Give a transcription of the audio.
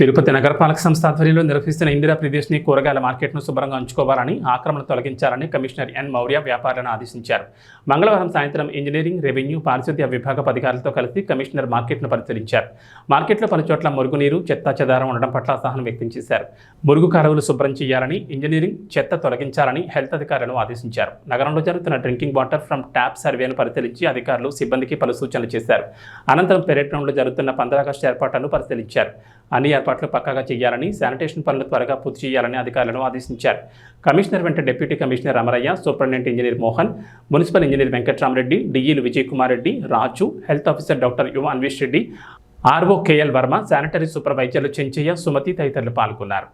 తిరుపతి నగరపాలక సంస్థ ఆధ్వర్యంలో నిర్వహిస్తున్న ఇందిరా ప్రదేశ్ని కూరగాయల మార్కెట్ను శుభ్రంగా ఉంచుకోవాలని ఆక్రమణ తొలగించాలని కమిషనర్ ఎన్ మౌర్య వ్యాపారులను ఆదేశించారు. మంగళవారం సాయంత్రం ఇంజనీరింగ్ రెవెన్యూ పారిశుద్ధ్య విభాగ అధికారులతో కలిసి కమిషనర్ మార్కెట్ను పరిశీలించారు. మార్కెట్లో పలుచోట్ల మురుగునీరు చెత్త చెదారం ఉండడం పట్ల అసహనం వ్యక్తం చేశారు. మురుగు కాలువలు శుభ్రం చేయాలని ఇంజనీరింగ్ చెత్త తొలగించాలని హెల్త్ అధికారులను ఆదేశించారు. నగరంలో జరుగుతున్న డ్రింకింగ్ వాటర్ ఫ్రమ్ ట్యాప్ సర్వేను పరిశీలించి అధికారులు సిబ్బందికి పలు సూచనలు చేశారు. అనంతరం పెరేడ్ జరుగుతున్న పంద్రాగస్టు ఏర్పాట్లను పరిశీలించారు. అన్ని ఏర్పాట్లు పక్కాగా చేయాలని శానిటేషన్ పనులు త్వరగా పూర్తి చేయాలని అధికారులను ఆదేశించారు. కమిషనర్ వెంట deputy commissioner Amarayya superintendent engineer Mohan municipal engineer Venkatramareddy డిఈలు Vijay Kumar Reddy Raju health officer doctor Yuva Anvesh Reddy RO KL Varma sanitary సూపర్వైజర్లు Chenchaiah Sumathi తదితరులు పాల్గొన్నారు.